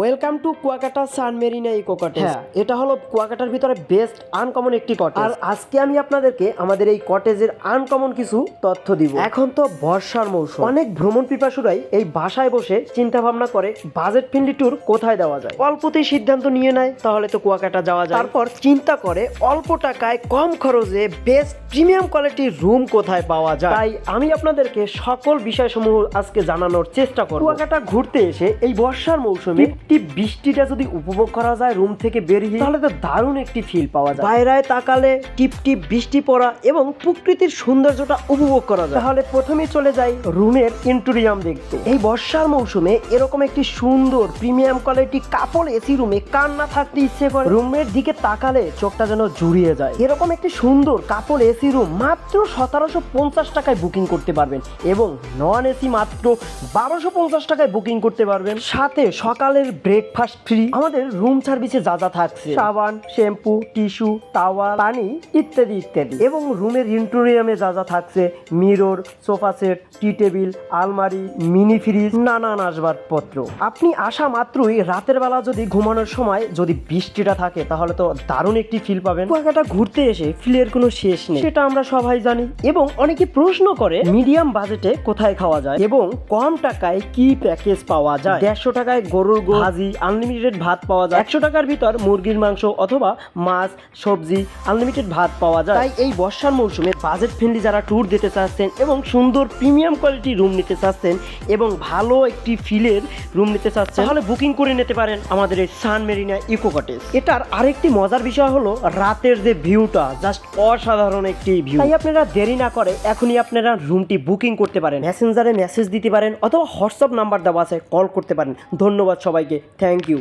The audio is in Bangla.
Welcome to Kuakata Sun Marina Eco Cottage হ্যাঁ এটা হলো কুয়াকাটার ভিতরে বেস্ট আনকমন একটি কটেজ আর আজকে আমি আপনাদেরকে আমাদের এই কটেজের আনকমন কিছু তথ্য দিব। এখন তো বর্ষার মৌসুম। অনেক ভ্রমণ পিপাসুরাই এই বাসায় বসে চিন্তা ভাবনা করে বাজেট ফ্রেন্ডলি ট্যুর কোথায় দেওয়া যায়। অল্পতেই সিদ্ধান্ত নিয়ে নেয় তাহলে তো কুয়াকাটা যাওয়া যায়। তারপর চিন্তা করে অল্প টাকায় কম খরচে বেস্ট প্রিমিয়াম কোয়ালিটির রুম কোথায় পাওয়া যায়। তাই আমি আপনাদেরকে সকল বিষয়সমূহ আজকে জানানোর চেষ্টা করব। কুয়াকাটা ঘুরতে এসে এই বর্ষার মৌসুমে একটি বৃষ্টিটা যদি উপভোগ করা যায় রুম থেকে বেরিয়ে তাহলে তো দারুণ একটি ফিল পাওয়া যায়। বাইরায় তাকালে টিপ টিপ বৃষ্টি পড়া এবং প্রকৃতির সৌন্দর্যটা উপভোগ করা যায়। তাহলে প্রথমে চলে যাই রুমের ইন্টেরিয়াম দেখতে। এই বর্ষার মৌসুমে এরকম একটি সুন্দর প্রিমিয়াম কোয়ালিটি কাপড় এসি রুমে কার না থাকতে ইচ্ছে করে? রুমের দিকে তাকালে চোখটা যেন জুড়িয়ে যায়। এরকম একটি সুন্দর কাপড় এসি রুম মাত্র সতেরোশো পঞ্চাশ টাকায় বুকিং করতে পারবেন এবং নন এসি মাত্র বারোশো পঞ্চাশ টাকায় বুকিং করতে পারবেন। সাথে সকালের ব্রেকফাস্ট ফ্রি আমাদের রুম সার্ভিসে যা যা থাকছে। সাবান শ্যাম্পু টিস্যু টাওয়াল পানি ইত্যাদি ইত্যাদি। এবং রুমের ইন্টোরিয়ামে যা যা থাকছে mirror sofa set tea table আলমারি মিনি ফ্রিজ নানান আসবাবপত্র। আপনি আসা মাত্রই রাতের বেলা যদি ঘুমানোর সময় যদি বৃষ্টিটা থাকে তাহলে তো দারুণ একটি ফিল পাবেন। কুয়াকাটা ঘুরতে এসে ফিলের কোনো শেষ নেই। সেটা আমরা সবাই জানি। এবং অনেকে প্রশ্ন করে মিডিয়াম বাজেটে কোথায় খাওয়া যায়? এবং কম টাকায় কি প্যাকেজ পাওয়া যায়? দেড়শো টাকায় গরুর গো ভাজি আনলিমিটেড ভাত পাওয়া যায়। একশো টাকার ভিতর মুরগির মাংস অথবা মাছ সবজি আনলিমিটেড ভাত পাওয়া যায়। তাই এই বর্ষার মৌসুমে বাজেট ফ্রেন্ডলি যারা ট্যুর দিতে চাচ্ছেন এবং সুন্দর প্রিমিয়াম কোয়ালিটি রুম নিতে চাচ্ছেন এবং ভালো একটি ফিলের রুম নিতে চাচ্ছেন তাহলে বুকিং করে নিতে পারেন আমাদের এই সান মেরিনা ইকো কটেজ এটার আরেকটি মজার বিষয় হলো রাতের যে ভিউটা জাস্ট অসাধারণ একটি ভিউ তাই আপনারা দেরি না করে এখনই আপনারা রুমটি বুকিং করতে পারেন। মেসেঞ্জারে মেসেজ দিতে পারেন অথবা হোয়াটসঅ্যাপ নাম্বার দেওয়া আছে কল করতে পারেন। ধন্যবাদ সবাইকে। Thank you